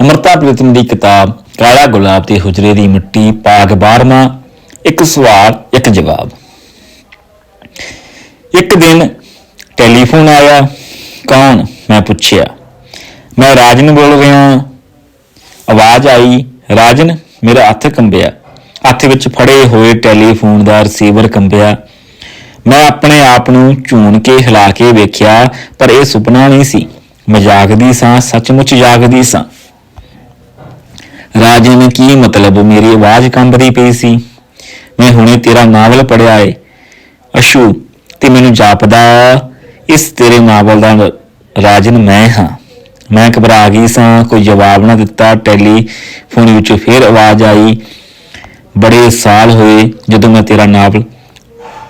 ਅਮਰਤਾ ਪ੍ਰੀਤਮ ਦੀ ਕਿਤਾਬ ਕਾਲਾ ਗੁਲਾਬ ਤੇ ਹੁਜਰੇ ਦੀ ਮਿੱਟੀ ਪਾਗ 12ਵਾਂ ਇੱਕ ਸਵਾਲ, ਇੱਕ ਜਵਾਬ। ਇੱਕ ਦਿਨ ਟੈਲੀਫੋਨ ਆਇਆ, ਕੌਣ? ਮੈਂ ਪੁੱਛਿਆ। ਮੈਂ ਰਾਜਨ ਬੋਲ ਰਿਹਾ ਆਵਾਜ਼ ਆਈ, ਰਾਜਨ, ਮੇਰਾ ਹੱਥ ਕੰਬਿਆ। ਹੱਥ ਵਿੱਚ ਫੜੇ ਹੋਏ ਟੈਲੀਫੋਨ ਦਾ ਰਿਸੀਵਰ ਕੰਬਿਆ। ਮੈਂ ਆਪਣੇ ਆਪ ਨੂੰ ਝੂਣ ਕੇ, ਹਿਲਾ ਕੇ ਵੇਖਿਆ, ਪਰ ਇਹ ਸੁਪਨਾ ਨਹੀਂ ਸੀ। ਮੈਂ ਜਾਗਦੀ ਸਾਂ, ਸੱਚਮੁੱਚ ਜਾਗਦੀ ਸਾਂ। ਰਾਜਨ ਕੀ ਮਤਲਬ? ਮੇਰੀ ਆਵਾਜ਼ ਕੰਬਦੀ ਪਈ ਸੀ। ਮੈਂ ਹੁਣੇ ਤੇਰਾ ਨਾਵਲ ਪੜਿਆ ਏ। ਅਸ਼ੂ, ਤੇ ਮੈਨੂੰ ਜਾਪਦਾ, ਇਸ ਤੇਰੇ ਨਾਵਲ ਦਾ ਰਾਜਨ ਮੈਂ ਹਾਂ। ਮੈਂ ਘਬਰਾ ਗਈ ਸਾਂ, ਕੋਈ ਜਵਾਬ ਨਾ ਦਿੱਤਾ। ਟੈਲੀਫੋਨ ਵਿੱਚੋਂ ਫੇਰ ਆਵਾਜ਼ ਆਈ। ਬੜੇ ਸਾਲ ਹੋਏ ਜਦੋਂ ਮੈਂ ਤੇਰਾ ਨਾਵਲ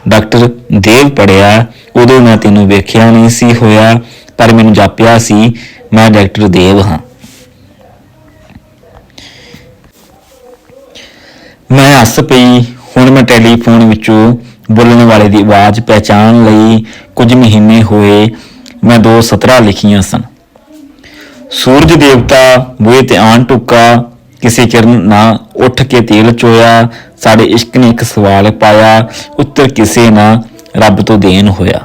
ਡਾਕਟਰ ਦੇਵ ਪੜਿਆ ਉਦੋਂ ਮੈਂ ਤੈਨੂੰ ਵੇਖਿਆ ਨਹੀਂ ਸੀ ਹੋਇਆ, ਪਰ ਮੈਨੂੰ ਜਾਪਿਆ ਸੀ, ਮੈਂ ਡਾਕਟਰ ਦੇਵ ਹਾਂ। ਮੈਂ ਹੱਸ ਪਈ। ਹੁਣ ਮੈਂ ਟੈਲੀਫੋਨ ਵਿੱਚੋਂ ਬੋਲਣ ਵਾਲੇ ਦੀ ਆਵਾਜ਼ ਪਹਿਚਾਨ ਲਈ ਕੁਝ ਮਹੀਨੇ ਹੋਏ। ਮੈਂ ਦੋ ਸਤਰਾਂ ਲਿਖੀਆਂ ਸਨ। ਸੂਰਜ ਦੇਵਤਾ ਬੂਹੇ ਤੇ ਆਣ ਟੁੱਕਾ। ਕਿਸੇ ਕਿਰਨ ਨਾ ਉੱਠ ਕੇ ਤੇਲ ਚੋਇਆ। ਸਾਡੇ ਇਸ਼ਕ ਨੇ ਇੱਕ ਸਵਾਲ ਪਾਇਆ। ਉੱਤਰ ਕਿਸੇ ਨਾ ਰੱਬ ਤੋਂ ਦੇਣ ਹੋਇਆ।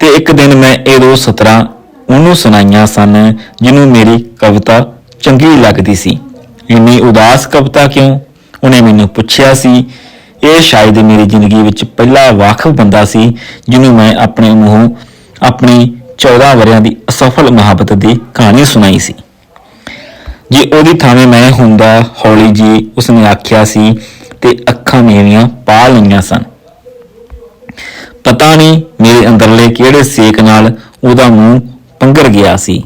ਤੇ ਇੱਕ ਦਿਨ ਮੈਂ ਇਹ ਦੋ ਸਤਰਾਂ ਉਹਨੂੰ ਸੁਣਾਈਆਂ ਸਨ, ਜਿਹਨੂੰ ਮੇਰੀ ਕਵਿਤਾ ਚੰਗੀ ਲੱਗਦੀ ਸੀ। ਇੰਨੀ ਉਦਾਸ ਕਵਿਤਾ ਕਿਉਂ? ਉਹਨੇ ਮੈਨੂੰ ਪੁੱਛਿਆ ਸੀ, ਇਹ ਸ਼ਾਇਦ ਮੇਰੀ ਜ਼ਿੰਦਗੀ ਵਿੱਚ ਪਹਿਲਾ ਵਾਕਫ ਬੰਦਾ ਸੀ ਜਿਹਨੂੰ ਮੈਂ ਆਪਣੇ ਮੂੰਹੋਂ ਆਪਣੀ 14 ਵਰਿਆਂ ਦੀ ਅਸਫਲ ਮੁਹੱਬਤ ਦੀ ਕਹਾਣੀ ਸੁਣਾਈ ਸੀ। ਜੇ ਉਹਦੀ ਥਾਵੇਂ ਮੈਂ ਹੁੰਦਾ, ਹੌਲੀ ਜੀ ਉਸਨੇ ਆਖਿਆ ਸੀ ਤੇ ਅੱਖਾਂ ਮੇਰੀਆਂ ਪਾ ਲਈਆਂ ਸਨ। ਪਤਾ ਨਹੀਂ ਮੇਰੇ ਅੰਦਰਲੇ ਕਿਹੜੇ ਸੇਕ ਨਾਲ ਉਹਦਾ ਮੂੰਹ ਪੰਗਰ ਗਿਆ ਸੀ।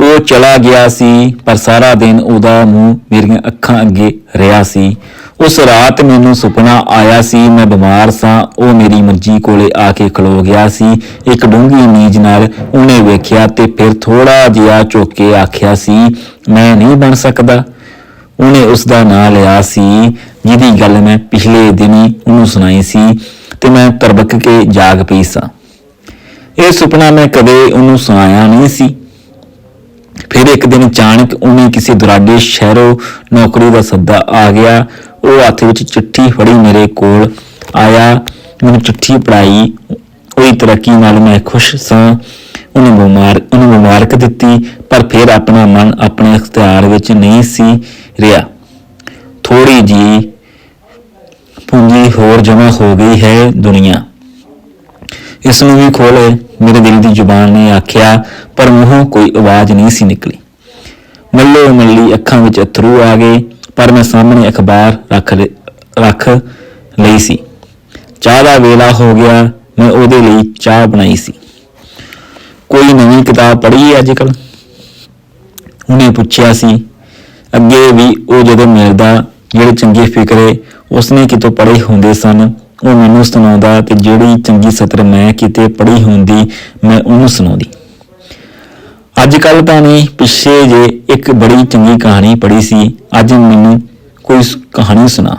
ਉਹ ਚਲਾ ਗਿਆ ਸੀ, ਪਰ ਸਾਰਾ ਦਿਨ ਉਹਦਾ ਮੂੰਹ ਮੇਰੀਆਂ ਅੱਖਾਂ ਅੱਗੇ ਰਿਹਾ ਸੀ। ਉਸ ਰਾਤ ਮੈਨੂੰ ਸੁਪਨਾ ਆਇਆ ਸੀ, ਮੈਂ ਬਿਮਾਰ ਸਾਂ, ਉਹ ਮੇਰੀ ਮੰਜੀ ਕੋਲੇ ਆ ਕੇ ਖਲੋ ਗਿਆ ਸੀ। ਇੱਕ ਡੂੰਘੀ ਨੀਂਦ ਨਾਲ ਉਹਨੇ ਵੇਖਿਆ ਤੇ ਫਿਰ ਥੋੜਾ ਜਿਹਾ ਝੁੱਕ ਕੇ ਆਖਿਆ ਸੀ, ਮੈਂ ਨਹੀਂ ਬਣ ਸਕਦਾ। ਉਹਨੇ ਉਸ ਦਾ ਨਾਂ ਲਿਆ ਸੀ, ਜਿਹਦੀ ਗੱਲ ਮੈਂ ਪਿਛਲੇ ਦਿਨੀ ਉਹਨੂੰ ਸੁਣਾਈ ਸੀ ਤੇ ਮੈਂ ਤਰਬਕ ਕੇ ਜਾਗ ਪਈ ਸਾਂ। ਇਹ ਸੁਪਨਾ ਮੈਂ ਕਦੇ ਉਹਨੂੰ ਸੁਣਾਇਆ ਨਹੀਂ ਸੀ। ਫਿਰ ਇੱਕ ਦਿਨ ਅਚਾਨਕ ਉਹਨੇ ਕਿਸੇ ਦੁਰਾਡੇ ਸ਼ਹਿਰੋਂ ਨੌਕਰੀ ਦਾ ਸੱਦਾ ਆ ਗਿਆ। ਉਹ ਹੱਥ ਵਿੱਚ ਚਿੱਠੀ ਫੜੀ ਮੇਰੇ ਕੋਲ। ਆਇਆ, ਮੈਨੂੰ ਚਿੱਠੀ ਪੜਾਈ ਉਹਦੀ ਤਰੱਕੀ ਨਾਲ ਮੈਂ ਖੁਸ਼ ਸਾਂ। ਉਹਨੂੰ ਮੁਬਾਰਕ ਉਹਨੂੰ ਮੁਬਾਰਕ ਦਿੱਤੀ, ਪਰ ਫਿਰ ਆਪਣਾ ਮਨ ਆਪਣੇ ਅਖਤਿਆਰ ਵਿੱਚ ਨਹੀਂ ਸੀ ਰਿਹਾ। ਥੋੜੀ ਜੀ ਪੂੰਜੀ ਹੋਰ ਜਮ੍ਹਾਂ ਹੋ ਗਈ ਹੈ ਦੁਨੀਆ। ਇਸ ਨੂੰ ਵੀ ਖੋਲੇ ਮੇਰੇ ਦਿਲ ਦੀ ਜ਼ੁਬਾਨ ਨੇ ਆਖਿਆ, ਪਰ ਮੂੰਹੋਂ ਕੋਈ ਆਵਾਜ਼ ਨਹੀਂ ਸੀ ਨਿਕਲੀ। ਮੱਲੇ ਮੱਲੀ ਅੱਖਾਂ ਵਿੱਚ ਅਥਰੂ ਆ ਗਏ, ਪਰ ਮੈਂ ਸਾਹਮਣੇ ਅਖਬਾਰ ਰੱਖ ਰੱਖ ਲਈ ਸੀ। ਚਾਹ ਦਾ ਵੇਲਾ ਹੋ ਗਿਆ, ਮੈਂ ਉਹਦੇ ਲਈ ਚਾਹ ਬਣਾਈ ਸੀ। ਕੋਈ ਨਵੀਂ ਕਿਤਾਬ ਪੜ੍ਹੀ ਹੈ ਅੱਜ ਕੱਲ ਉਹਨੇ ਪੁੱਛਿਆ ਸੀ। ਅੱਗੇ ਵੀ ਉਹ ਜਦੋਂ ਮਿਲਦਾ, ਜਿਹੜੇ ਚੰਗੇ ਫਿਕਰੇ ਉਸਨੇ ਕਿਤੋਂ ਪੜ੍ਹੇ ਹੁੰਦੇ ਸਨ? ਉਹ ਮੈਨੂੰ ਸੁਣਾਉਂਦਾ ਤੇ ਜਿਹੜੀ ਚੰਗੀ ਸਤਰ ਮੈਂ ਕਿਤੇ ਪੜ੍ਹੀ ਹੁੰਦੀ, ਮੈਂ ਉਹਨੂੰ ਸੁਣਾਉਂਦੀ। ਅੱਜ ਕੱਲ ਤਾਂ ਨਹੀਂ, ਪਿੱਛੇ ਜੇ ਇੱਕ ਬੜੀ ਚੰਗੀ ਕਹਾਣੀ ਪੜ੍ਹੀ ਸੀ, ਅੱਜ ਮੈਨੂੰ ਕੋਈ ਕਹਾਣੀ ਸੁਣਾ।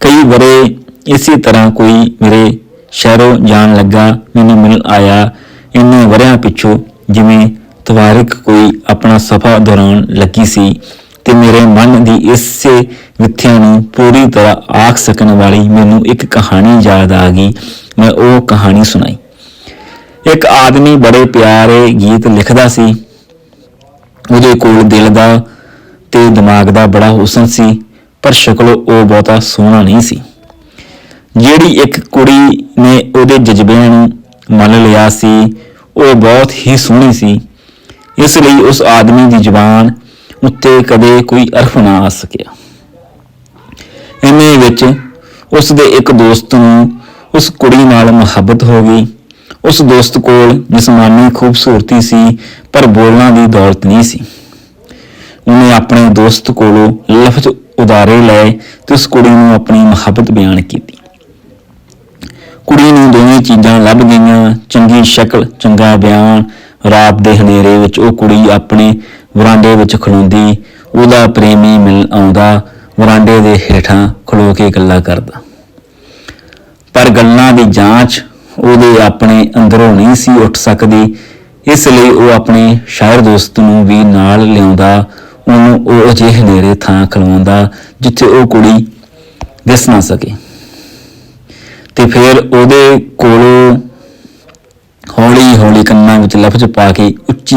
ਕਈ ਬਰੇ ਇਸੇ ਤਰ੍ਹਾਂ ਕੋਈ ਮੇਰੇ ਸ਼ਹਿਰੋਂ ਜਾਣ ਲੱਗਾ, ਮੈਨੂੰ ਮਿਲਣ ਆਇਆ, ਇੰਨੇ ਵਰਿਆਂ ਪਿੱਛੋਂ, ਜਿਵੇਂ ਤਵਾਰਿਕ ਕੋਈ ਆਪਣਾ ਸਫਾ ਦੌਰਾਨ ਲੱਗੀ ਸੀ। ਤੇ ਮੇਰੇ ਮਨ ਦੀ ਇਸੇ ਵਿਥਿਆ ਨੂੰ ਪੂਰੀ ਤਰ੍ਹਾਂ ਆਖ ਸਕਣ ਵਾਲੀ ਮੈਨੂੰ ਇੱਕ ਕਹਾਣੀ ਯਾਦ ਆ ਗਈ। ਮੈਂ ਉਹ ਕਹਾਣੀ ਸੁਣਾਈ। ਇੱਕ ਆਦਮੀ ਬੜੇ ਪਿਆਰੇ ਗੀਤ ਲਿਖਦਾ ਸੀ। ਉਹਦੇ ਕੋਲ ਦਿਲ ਦਾ ਤੇ ਦਿਮਾਗ ਦਾ ਬੜਾ ਹੁਸਨ ਸੀ, ਪਰ ਸ਼ਕਲੋਂ ਉਹ ਬਹੁਤਾ ਸੋਹਣਾ ਨਹੀਂ ਸੀ। ਜਿਹੜੀ ਇੱਕ ਕੁੜੀ ਨੇ ਉਹਦੇ ਜਜ਼ਬਿਆਂ ਨੂੰ ਮੰਨ ਲਿਆ ਸੀ, ਉਹ ਬਹੁਤ ਹੀ ਸੋਹਣੀ ਸੀ। ਇਸ ਲਈ ਉਸ ਆਦਮੀ ਦੀ ਜ਼ੁਬਾਨ ਉੱਤੇ ਕਦੇ ਕੋਈ ਅਰਫ ਨਾ ਆ ਸਕਿਆ। ਇੰਨੇ ਵਿੱਚ ਉਸ ਦੇ ਇੱਕ ਦੋਸਤ ਨੂੰ ਉਸ ਕੁੜੀ ਨਾਲ ਮੁਹੱਬਤ ਹੋ ਗਈ। ਉਸ ਦੋਸਤ ਕੋਲ ਜਿਸਮਾਨੀ ਖੂਬਸੂਰਤੀ ਸੀ, ਪਰ ਬੋਲਣਾ ਦੀ ਦੌਲਤ ਨਹੀਂ ਸੀ। ਉਹਨੇ ਆਪਣੇ ਦੋਸਤ ਕੋਲੋਂ ਲਫ਼ਜ਼ ਉਦਾਰੇ ਲਏ ਤੇ ਉਸ ਕੁੜੀ ਨੂੰ ਆਪਣੀ ਮੁਹੱਬਤ ਬਿਆਨ ਕੀਤੀ। ਕੁੜੀ ਨੂੰ ਦੋਵੇਂ ਚੀਜ਼ਾਂ ਲੱਭ ਗਈਆਂ, ਚੰਗੀ ਸ਼ਕਲ, ਚੰਗਾ ਬਿਆਨ ਰਾਤ ਦੇ ਹਨੇਰੇ ਵਿੱਚ ਉਹ ਕੁੜੀ ਆਪਣੇ ਵਰਾਂਡੇ ਵਿੱਚ ਖਲੋਂਦੀ, ਉਹਦਾ ਪ੍ਰੇਮੀ ਮਿਲ ਆਉਂਦਾ, ਵਰਾਂਡੇ ਦੇ ਹੇਠਾਂ ਖਲੋ ਕੇ ਗੱਲਾਂ ਕਰਦਾ। ਪਰ ਗੱਲਾਂ ਦੀ ਜਾਂਚ ਉਹਦੇ ਆਪਣੇ ਅੰਦਰੋਂ ਨਹੀਂ ਸੀ ਉੱਠ ਸਕਦੀ, ਇਸ ਲਈ ਉਹ ਆਪਣੇ ਸ਼ਾਇਰ ਦੋਸਤ ਨੂੰ ਵੀ ਨਾਲ ਲਿਆਉਂਦਾ, ਉਹਨੂੰ ਉਹ ਅਜਿਹੇ ਹਨੇਰੇ ਥਾਂ ਖਲਵਾਉਂਦਾ ਜਿੱਥੇ ਉਹ ਕੁੜੀ ਦਿਸ ਨਾ ਸਕੇ। ਤੇ ਫਿਰ ਉਹਦੇ ਕੋਲੋਂ ਹੌਲੀ ਹੌਲੀ ਕੰਨਾਂ ਵਿੱਚ ਲਫ਼ਜ਼ ਪਾ ਕੇ ਉੱਚੀ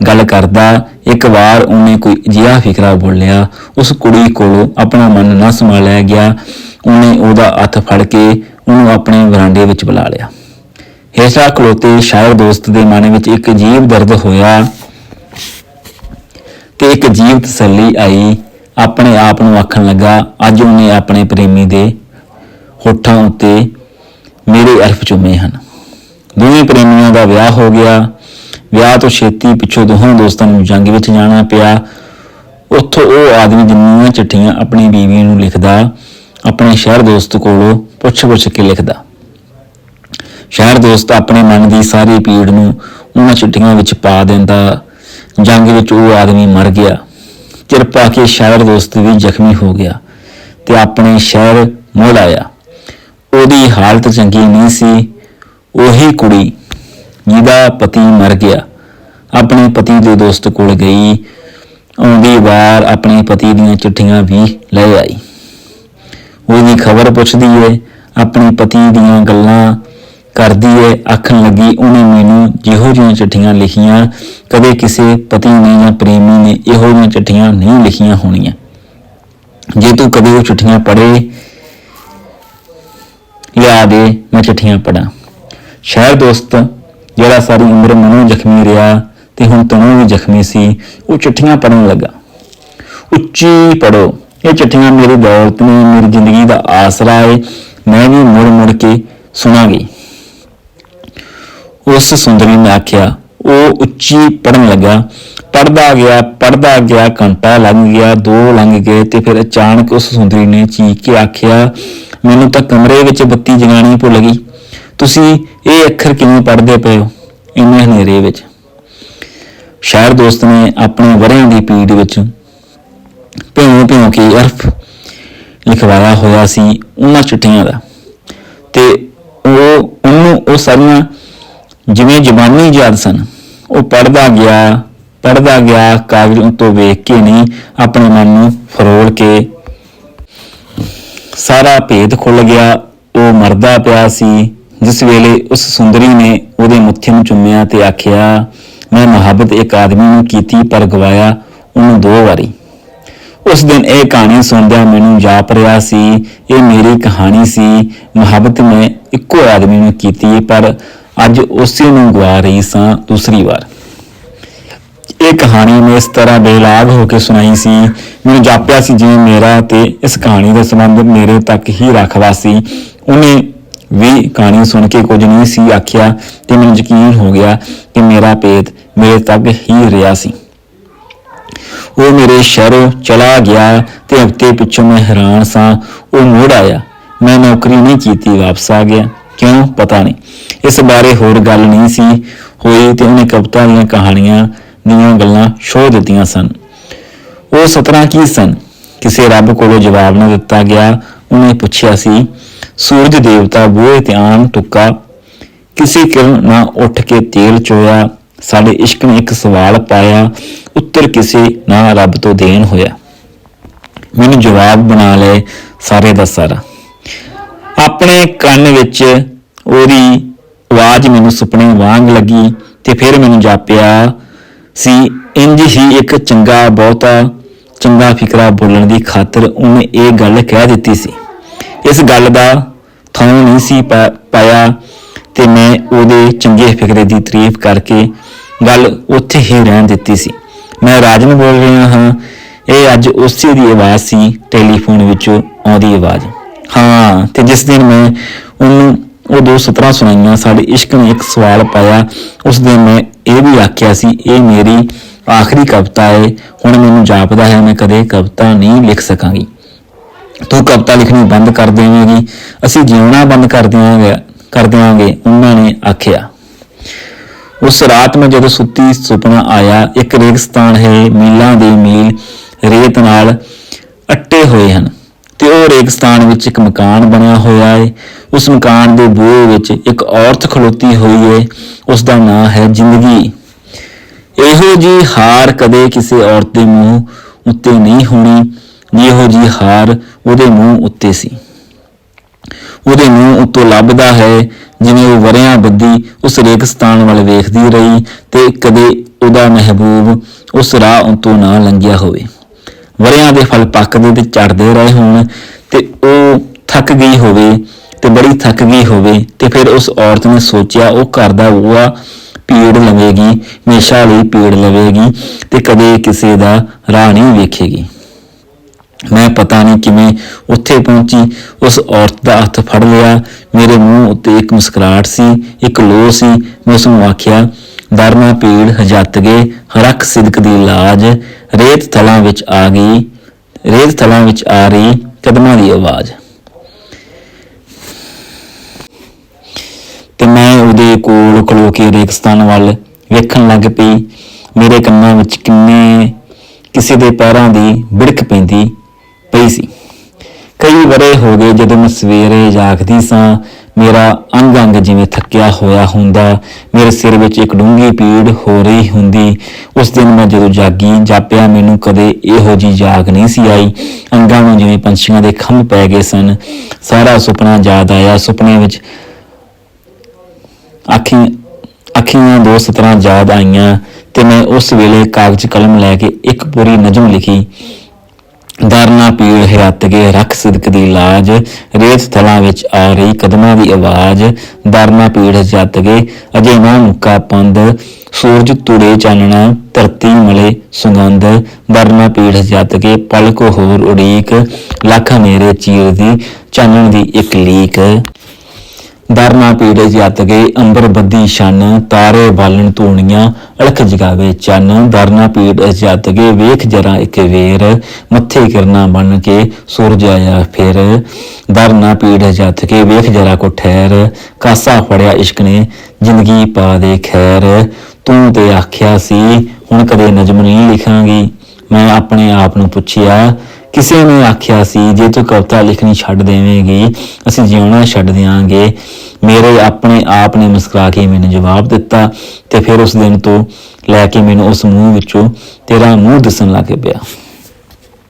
ਗੱਲ ਕਰਦਾ, ਇੱਕ ਵਾਰ ਉਹਨੇ ਕੋਈ ਅਜਿਹਾ ਫਿਕਰਾ ਬੋਲਿਆ, ਉਸ ਕੁੜੀ ਕੋਲੋਂ ਆਪਣਾ ਮਨ ਨਾ ਸੰਭਾਲਿਆ ਗਿਆ, ਉਹਨੇ ਉਹਦਾ ਹੱਥ ਫੜ ਕੇ ਉਹਨੂੰ ਆਪਣੇ ਵਰਾਂਡੇ ਵਿੱਚ ਬੁਲਾ ਲਿਆ। ਹੇਠਾਂ ਖਲੋਤੇ ਸ਼ਾਇਰ ਦੋਸਤ ਦੇ ਮਨ ਵਿੱਚ ਇੱਕ ਅਜੀਬ ਦਰਦ ਹੋਇਆ ਤੇ ਇੱਕ ਅਜੀਬ ਤਸੱਲੀ ਆਈ। ਆਪਣੇ ਆਪ ਨੂੰ ਆਖਣ ਲੱਗਾ, ਅੱਜ ਉਹਨੇ ਆਪਣੇ ਪ੍ਰੇਮੀ ਦੇ ਹੋਠਾਂ ਉੱਤੇ ਮੇਰੇ ਅਰਫ ਚੁੰਮੇ ਹਨ। ਦੋਵੇਂ ਪ੍ਰੇਮੀਆਂ ਦਾ ਵਿਆਹ ਹੋ ਗਿਆ। ਵਿਆਹ ਤੋਂ ਛੇਤੀ ਪਿੱਛੋਂ ਦੋਹਾਂ ਦੋਸਤਾਂ ਨੂੰ ਜੰਗ ਵਿੱਚ ਜਾਣਾ ਪਿਆ। ਉੱਥੋਂ ਉਹ ਆਦਮੀ ਜਿੰਨੀਆਂ ਚਿੱਠੀਆਂ ਆਪਣੀ ਬੀਵੀ ਨੂੰ ਲਿਖਦਾ, ਆਪਣੇ ਸ਼ਹਿਰ ਦੋਸਤ ਕੋਲੋਂ ਪੁੱਛ-ਪੁੱਛ ਕੇ ਲਿਖਦਾ। ਸ਼ਹਿਰ ਦੋਸਤ ਆਪਣੇ ਮਨ ਦੀ ਸਾਰੀ ਪੀੜ ਨੂੰ ਉਹਨਾਂ ਚਿੱਠੀਆਂ ਵਿੱਚ ਪਾ ਦਿੰਦਾ। ਜੰਗ ਵਿੱਚ ਉਹ ਆਦਮੀ ਮਰ ਗਿਆ। ਚਿਰ ਪਾ ਕੇ ਸ਼ਹਿਰ ਦੋਸਤ ਵੀ ਜ਼ਖਮੀ ਹੋ ਗਿਆ ਤੇ ਆਪਣੇ ਸ਼ਹਿਰ ਮੁੜ ਆਇਆ। ਉਹਦੀ ਹਾਲਤ ਚੰਗੀ ਨਹੀਂ ਸੀ। ਉਹੀ ਕੁੜੀ ਜਿਹਦਾ ਪਤੀ ਮਰ ਗਿਆ, ਆਪਣੇ ਪਤੀ ਦੇ ਦੋਸਤ ਕੋਲ ਗਈ, ਆਉਂਦੀ ਵਾਰ ਆਪਣੇ ਪਤੀ ਦੀਆਂ ਚਿੱਠੀਆਂ ਵੀ ਲੈ ਆਈ। ਉਹਦੀ ਖਬਰ ਪੁੱਛਦੀ ਏ, ਆਪਣੇ ਪਤੀ ਦੀਆਂ ਗੱਲਾਂ ਕਰਦੀ ਏ, ਆਖਣ ਲੱਗੀ, ਉਹਨੇ ਮੈਨੂੰ ਜਿਹੋ ਜਿਹੀਆਂ ਚਿੱਠੀਆਂ ਲਿਖੀਆਂ, ਕਦੇ ਕਿਸੇ ਪਤੀ ਨੇ ਜਾਂ ਪ੍ਰੇਮੀ ਨੇ ਇਹੋ ਜਿਹੀਆਂ ਚਿੱਠੀਆਂ ਨਹੀਂ ਲਿਖੀਆਂ ਹੋਣੀਆਂ। ਜੇ ਤੂੰ ਕਦੇ ਉਹ ਚਿੱਠੀਆਂ ਪੜ੍ਹੇ ਲਿਆ ਦੇ ਮੈਂ ਚਿੱਠੀਆਂ ਪੜਾਂ ਸ਼ਹਿਰ ਦੋਸਤ, ਜਿਹੜਾ ਸਾਰੀ ਉਮਰ ਮਨੋਂ ਜ਼ਖਮੀ ਰਿਹਾ ਤੇ ਹੁਣ ਤਨੋਂ ਵੀ ਜ਼ਖਮੀ ਸੀ, ਉਹ ਚਿੱਠੀਆਂ ਪੜਨ ਲੱਗਾ। ਉੱਚੀ ਪੜੋ ਇਹ ਚਿੱਠੀਆਂ ਮੇਰੀ ਦੌਲਤ ਨੇ, ਮੇਰੀ ਜ਼ਿੰਦਗੀ ਦਾ ਆਸਰਾ ਹੈ ਮੈਂ ਵੀ ਮੁੜ ਮੁੜ ਕੇ ਸੁਣਾਂਗੀ। ਉਸ ਸੁੰਦਰੀ ਨੇ ਆਖਿਆ, ਉਹ ਉੱਚੀ ਪੜਨ ਲੱਗਾ। ਪੜਦਾ ਗਿਆ ਪੜਦਾ ਗਿਆ, ਘੰਟਾ ਲੰਘ ਗਿਆ, ਦੋ ਲੰਘ ਗਏ ਤੇ ਫਿਰ ਅਚਾਨਕ ਉਸ ਸੁੰਦਰੀ ਨੇ ਚੀਕ ਕੇ ਆਖਿਆ, ਮੈਨੂੰ ਤਾਂ ਕਮਰੇ ਵਿੱਚ ਬੱਤੀ ਜਗਾਣੀ ਭੁੱਲ ਗਈ। ਤੁਸੀਂ ਇਹ ਅੱਖਰ ਕਿਵੇਂ ਪੜ੍ਹਦੇ ਪਏ ਹੋ? ਇੰਨੇ ਹਨੇਰੇ ਵਿੱਚ। ਸ਼ਾਇਰ ਦੋਸਤ ਨੇ ਆਪਣੇ ਵਰਿਆਂ ਦੀ ਪੀੜ ਵਿੱਚ ਭਿਉਂ ਭਿਉਂ ਕੇ ਅਰਫ ਲਿਖਵਾਇਆ ਹੋਇਆ ਸੀ ਉਹਨਾਂ ਚਿੱਠੀਆਂ ਦਾ। ਤੇ ਉਹ, ਉਹਨੂੰ, ਉਹ ਸਾਰੀਆਂ ਜਿਵੇਂ ਜ਼ਬਾਨੀ ਯਾਦ ਸਨ। ਉਹ ਪੜਦਾ ਗਿਆ ਪੜਦਾ ਗਿਆ, ਕਾਗਜ਼ ਤੋਂ ਵੇਖ ਕੇ ਨਹੀਂ, ਆਪਣੇ ਮਨ ਨੂੰ ਫਰੋਲ ਕੇ। ਸਾਰਾ ਭੇਦ ਖੁੱਲ ਗਿਆ, ਉਹ ਮਰਦਾ ਪਿਆ ਸੀ। ਜਿਸ ਵੇਲੇ ਉਸ ਸੁੰਦਰੀ ਨੇ ਉਹਦੇ ਮੁੱਠੇ ਨੂੰ ਚੁੰਮਿਆ ਤੇ ਆਖਿਆ, ਮੈਂ ਮੁਹੱਬਤ ਇੱਕ ਆਦਮੀ ਨੂੰ ਕੀਤੀ ਪਰ ਗਵਾਇਆ ਉਹਨੂੰ ਦੋ ਵਾਰੀ। ਉਸ ਦਿਨ ਇਹ ਕਹਾਣੀ ਸੁਣਦਿਆਂ ਮੈਨੂੰ ਜਾਪ ਰਿਹਾ ਸੀ, ਇਹ ਮੇਰੀ ਕਹਾਣੀ ਸੀ, ਮੁਹੱਬਤ ਮੈਂ ਇੱਕੋ ਆਦਮੀ ਨੂੰ ਕੀਤੀ ਪਰ ਅੱਜ ਉਸੇ ਨੂੰ ਗਵਾ ਰਹੀ ਸਾਂ ਦੂਸਰੀ ਵਾਰ। ਇਹ ਕਹਾਣੀ ਮੈਂ ਇਸ ਤਰ੍ਹਾਂ ਬੇਲਾਗ ਹੋ ਕੇ ਸੁਣਾਈ ਸੀ, ਮੈਨੂੰ ਜਾਪਿਆ ਸੀ ਜਿਵੇਂ ਮੇਰਾ ਤੇ ਇਸ ਕਹਾਣੀ ਦਾ ਸੰਬੰਧ ਮੇਰੇ ਤੱਕ ਹੀ ਰੱਖਦਾ ਸੀ, ਉਹਨੇ ਵੀ ਕਹਾਣੀ ਸੁਣ ਕੇ ਕੁਝ ਨਹੀਂ ਸੀ ਆਖਿਆ ਤੇ ਮੈਨੂੰ ਯਕੀਨ ਹੋ ਗਿਆ ਕਿ ਮੇਰਾ ਭੇਦ ਮੇਰੇ ਤੱਕ ਹੀ ਰਿਹਾ ਸੀ। ਉਹ ਮੇਰੇ ਸ਼ਹਿਰੋਂ ਚਲਾ ਗਿਆ ਤੇ ਹਫ਼ਤੇ ਪਿੱਛੋਂ ਮੈਂ ਹੈਰਾਨ ਸਾਂ। ਉਹ ਮੁੜ ਆਇਆ। ਮੈਂ ਨੌਕਰੀ ਨਹੀਂ ਕੀਤੀ, ਵਾਪਸ ਆ ਗਿਆ। ਕਿਉਂ? ਪਤਾ ਨਹੀਂ। ਇਸ ਬਾਰੇ ਹੋਰ ਗੱਲ ਨਹੀਂ ਸੀ ਹੋਈ ਤੇ ਉਹਨੇ ਕਵਿਤਾ ਦੀਆਂ ਕਹਾਣੀਆਂ ਦੀਆਂ ਗੱਲਾਂ ਛੋੜ ਦਿੱਤੀਆਂ ਸਨ। ਉਹ ਸਤਰਾਂ ਕੀ ਸਨ? ਕਿਸੇ ਰੱਬ ਕੋਲੋਂ ਜਵਾਬ ਨਾ ਦਿੱਤਾ ਗਿਆ। ਉਹਨੇ ਪੁੱਛਿਆ ਸੀ ਸੂਰਜ ਦੇਵਤਾ ਬੂਹੇ ਤੇ ਆਣ ਟੁੱਕਾ ਕਿਸੇ ਕਿਰਨ ਨਾ ਉੱਠ ਕੇ ਤੇਲ ਚੋਇਆ। ਸਾਡੇ ਇਸ਼ਕ ਨੇ ਇੱਕ ਸਵਾਲ ਪਾਇਆ। ਉੱਤਰ ਕਿਸੇ ਨਾ ਰੱਬ ਤੋਂ ਦੇਣ ਹੋਇਆ। ਮੈਨੂੰ ਜਵਾਬ ਬਣਾ ਲਏ ਸਾਰੇ ਦਾ ਸਾਰਾ। ਆਪਣੇ ਕੰਨ ਵਿੱਚ ਉਹਦੀ ਆਵਾਜ਼ ਮੈਨੂੰ ਸੁਪਨੇ ਵਾਂਗ ਲੱਗੀ ਤੇ ਫਿਰ ਮੈਨੂੰ ਜਾਪਿਆ, ਸੀ, ਇੰਜ ਹੀ ਇੱਕ ਚੰਗਾ ਬਹੁਤਾ, ਚੰਗਾ ਫਿਕਰਾ ਬੋਲਣ ਦੀ ਖਾਤਰ ਉਹਨੇ ਇਹ ਗੱਲ ਕਹਿ ਦਿੱਤੀ ਸੀ। ਇਸ ਗੱਲ ਦਾ ਥਾਂ ਨਹੀਂ ਸੀ ਪਾਇਆ ਤੇ ਮੈਂ ਉਹਦੇ ਚੰਗੇ ਫਿਕਰੇ ਦੀ ਤਾਰੀਫ ਕਰਕੇ ਗੱਲ ਉੱਥੇ ਹੀ ਰਹਿਣ ਦਿੱਤੀ ਸੀ। ਮੈਂ ਰਾਜਨ ਬੋਲ ਰਿਹਾ ਹਾਂ, ਇਹ ਅੱਜ ਉਸੇ ਦੀ ਆਵਾਜ਼ ਸੀ, ਟੈਲੀਫੋਨ ਵਿੱਚੋਂ ਆਉਂਦੀ ਆਵਾਜ਼। ਹਾਂ, ਤੇ ਜਿਸ ਦਿਨ ਮੈਂ ਉਹਨੂੰ ਉਹ ਦੋ ਸਤਰਾਂ ਸੁਣਾਈਆਂ, ਸਾਡੇ ਇਸ਼ਕ ਨੇ ਇੱਕ ਸਵਾਲ ਪਾਇਆ, ਉਸ ਦਿਨ ਮੈਂ ਇਹ ਵੀ ਆਖਿਆ ਸੀ, ਇਹ ਮੇਰੀ ਆਖਰੀ ਕਵਿਤਾ ਹੈ, ਹੁਣ ਮੈਨੂੰ ਜਾਪਦਾ ਹੈ, ਮੈਂ ਕਦੇ ਕਵਿਤਾ ਨਹੀਂ ਲਿਖ ਸਕਾਂਗੀ। ਤੂੰ ਕਵਿਤਾ ਲਿਖਣੀ ਬੰਦ ਕਰ ਦੇਵੇਂਗੀ, ਅਸੀਂ ਜਿਉਣਾ ਬੰਦ ਕਰ ਦਿਆਂਗੇ ਕਰ ਦਿਆਂਗੇ ਉਹਨਾਂ ਨੇ ਆਖਿਆ। ਉਸ ਰਾਤ ਮੈਂ ਜਦੋਂ ਸੁੱਤੀ, ਸੁਪਨਾ ਆਇਆ, ਇੱਕ ਰੇਗਿਸਤਾਨ ਹੈ, ਮੀਲਾਂ ਦੇ ਮੀਲ ਰੇਤ ਨਾਲ ਅੱਟੇ ਹੋਏ ਹਨ। ਤੇ ਉਹ ਰੇਗਿਸਤਾਨ ਵਿੱਚ ਇੱਕ ਮਕਾਨ ਬਣਿਆ ਹੋਇਆ ਹੈ। ਉਸ ਮਕਾਨ ਦੇ ਬੂਹੇ ਵਿੱਚ ਇੱਕ ਔਰਤ ਖਲੋਤੀ ਹੋਈ ਹੈ। ਉਸ ਦਾ ਨਾਂ ਹੈ ਜ਼ਿੰਦਗੀ। ਇਹੋ ਜੀ ਹਾਰ ਕਦੇ ਕਿਸੇ ਔਰਤ ਦੇ ਮੂੰਹ ਉੱਤੇ ਨਹੀਂ ਹੋਣੀ। ਜਿਹੋ ਜੀ ਹਾਰ ਉਹਦੇ ਮੂੰਹ ਉੱਤੇ ਸੀ। ਉਹਦੇ ਮੂੰਹ ਉੱਤੋਂ ਲੱਭਦਾ ਹੈ, ਜਿਵੇਂ ਉਹ ਵਰਿਆਂ ਬੱਦੀ ਉਸ ਰੇਗਿਸਤਾਨ ਵੱਲ ਵੇਖਦੀ ਰਹੀ ਤੇ ਕਦੇ ਉਹਦਾ ਮਹਿਬੂਬ ਉਸ ਰਾਹ ਉੱਤੋਂ ਨਾ ਲੰਘਿਆ ਹੋਵੇ। ਵਰਿਆਂ ਦੇ ਫਲ ਪੱਕਦੇ ਤੇ ਚੜਦੇ ਰਹੇ ਹੋਣ ਤੇ ਉਹ ਥੱਕ ਗਈ ਹੋਵੇ ਤੇ ਬੜੀ ਥੱਕ ਗਈ ਹੋਵੇ ਤੇ ਫਿਰ ਉਸ ਔਰਤ ਨੇ ਸੋਚਿਆ, ਉਹ ਘਰ ਦਾ ਬੂਹਾ ਪੀੜ ਲਵੇਗੀ, ਹਮੇਸ਼ਾ ਲਈ ਪੀੜ ਲਵੇਗੀ ਤੇ ਕਦੇ ਕਿਸੇ ਦਾ ਰਾਹ ਨਹੀਂ ਵੇਖੇਗੀ। ਮੈਂ ਪਤਾ ਨਹੀਂ ਕਿਵੇਂ ਉੱਥੇ ਪਹੁੰਚੀ, ਉਸ ਔਰਤ ਦਾ ਹੱਥ ਫੜ ਲਿਆ, ਮੇਰੇ ਮੂੰਹ ਉੱਤੇ ਇੱਕ ਮੁਸਕਰਾਹਟ ਸੀ, ਇੱਕ ਲੋ ਸੀ, ਮੈਂ ਉਸ ਨੂੰ ਆਖਿਆ ਦਰਨਾ ਪੀੜ ਹਜਤ ਗਏ ਹਰਖ ਸਿਦਕ ਦੀ ਲਾਜ, ਰੇਤ ਥਲਾਂ ਵਿੱਚ ਆ ਗਈ, ਰੇਤ ਥਲਾਂ ਵਿੱਚ ਆ ਰਹੀ ਕਦਮਾਂ ਦੀ ਆਵਾਜ਼। ਤੇ ਮੈਂ ਉਹਦੇ ਕੋਲ ਖਲੋ ਕੇ ਰੇਗਿਸਤਾਨ ਵੱਲ ਵੇਖਣ ਲੱਗ ਪਈ। ਮੇਰੇ ਕੰਨਾਂ ਵਿੱਚ ਕਿੰਨੇ ਕਿਸੇ ਦੇ ਪੈਰਾਂ ਦੀ ਬਿੜਕ ਪੈਂਦੀ। ਪਈ ਸੀ। ਕਈ ਵਰੇ ਹੋ ਗਏ ਜਦੋਂ ਮੈਂ ਸਵੇਰੇ ਜਾਗਦੀ ਸਾਂ, ਮੇਰਾ ਅੰਗ ਅੰਗ ਜਿਵੇਂ ਥੱਕਿਆ ਹੋਇਆ ਹੁੰਦਾ, ਮੇਰੇ ਸਿਰ ਵਿੱਚ ਇੱਕ ਡੂੰਘੀ ਪੀੜ ਹੋ ਰਹੀ ਹੁੰਦੀ। ਉਸ ਦਿਨ ਮੈਂ ਜਦੋਂ ਜਾਗੀ, ਜਾਪਿਆ, ਮੈਨੂੰ ਕਦੇ ਇਹੋ ਜੀ ਜਾਗ ਨਹੀਂ ਸੀ ਆਈ। ਅੰਗਾਂ ਨੂੰ ਜਿਵੇਂ ਪੰਛੀਆਂ ਦੇ ਖੰਭ ਪੈ ਗਏ ਸਨ। ਸਾਰਾ ਸੁਪਨਾ ਯਾਦ ਆਇਆ। ਸੁਪਨੇ ਵਿੱਚ ਅੱਖੀਂ, ਅੱਖੀਆਂ ਦੋ ਸਤਰਾਂ ਯਾਦ ਆਈਆਂ ਤੇ ਮੈਂ ਉਸ ਵੇਲੇ ਕਾਗਜ਼ ਕਲਮ ਲੈ ਕੇ ਇੱਕ ਪੂਰੀ ਨਜ਼ਮ ਲਿਖੀ। ਦਰਨਾ ਪੀੜ ਹਯਾਤ ਕੇ, ਰੱਖ ਸਿਦਕ ਦੀ ਲਾਜ। ਰੇਤ ਥਲਾਂ ਵਿੱਚ ਆ ਰਹੀ ਕਦਮਾਂ ਦੀ ਆਵਾਜ਼। ਦਰਨਾ ਪੀੜ ਹਯਾਤ ਕੇ ਅਜੇ ਨਾ ਮੁੱਕਾ ਪੰਦ ਸੂਰਜ ਤੁਰੇ ਚਾਨਣਾ, ਧਰਤੀ ਮਲੇ ਸੁਗੰਧ। ਦਰਨਾ ਪੀੜ ਹਯਾਤ ਕੇ ਪਲ ਹੋਰ ਉਡੀਕ। ਲੱਖ ਮੇਰੇ ਚੀਰ ਦੀ, ਚਾਨਣ ਦੀ ਇੱਕ ਲੀਕ। ਦਰਨਾ ਪੀੜੇ ਜੱਤ ਗਏ ਅੰਬਰ ਬੱਦੀ ਸ਼ਨ ਤਾਰੇ ਬਾਲਣ ਧੂਣੀਆਂ, ਅਲਖ ਜਗਾਵੇ ਚੰਨ, ਦਰਨਾ ਪੀੜ ਜੱਤ ਗਏ ਵੇਖ ਜਰਾ ਇੱਕ ਵੇਰ, ਮੱਥੇ ਕਿਰਨਾ ਬਣ ਕੇ ਸੂਰਜ ਆਇਆ ਫਿਰ। ਦਰਨਾ ਪੀੜ ਜੱਤ ਕੇ ਵੇਖ ਜਰਾ ਕੋ ਠਹਿਰ, ਕਾਸਾ ਫੜਿਆ ਇਸ਼ਕ ਨੇ, ਜ਼ਿੰਦਗੀ ਪਾ ਦੇ ਖੈਰ। ਤੂੰ ਤੇ ਆਖਿਆ ਸੀ, ਹੁਣ ਕਦੇ ਨਜ਼ਮ ਨਹੀਂ ਲਿਖਾਂਗੀ, ਮੈਂ ਆਪਣੇ ਆਪ ਨੂੰ ਪੁੱਛਿਆ ਕਿਸੇ ਨੇ ਆਖਿਆ ਸੀ, ਜੇ ਤੂੰ ਕਵਿਤਾ ਲਿਖਣੀ ਛੱਡ ਦੇਵੇਂਗੀ, ਅਸੀਂ ਜਿਉਣਾ ਛੱਡ ਦਿਆਂਗੇ। ਮੇਰੇ ਆਪਣੇ ਆਪ ਨੇ ਮੁਸਕਰਾ ਕੇ ਮੈਨੂੰ ਜਵਾਬ ਦਿੱਤਾ ਤੇ ਫਿਰ ਉਸ ਦਿਨ ਤੋਂ ਲੈ ਕੇ ਮੈਨੂੰ ਉਸ ਮੂੰਹ ਵਿੱਚੋਂ ਤੇਰਾ ਮੂੰਹ ਦਿਸਣ ਲੱਗ ਪਿਆ।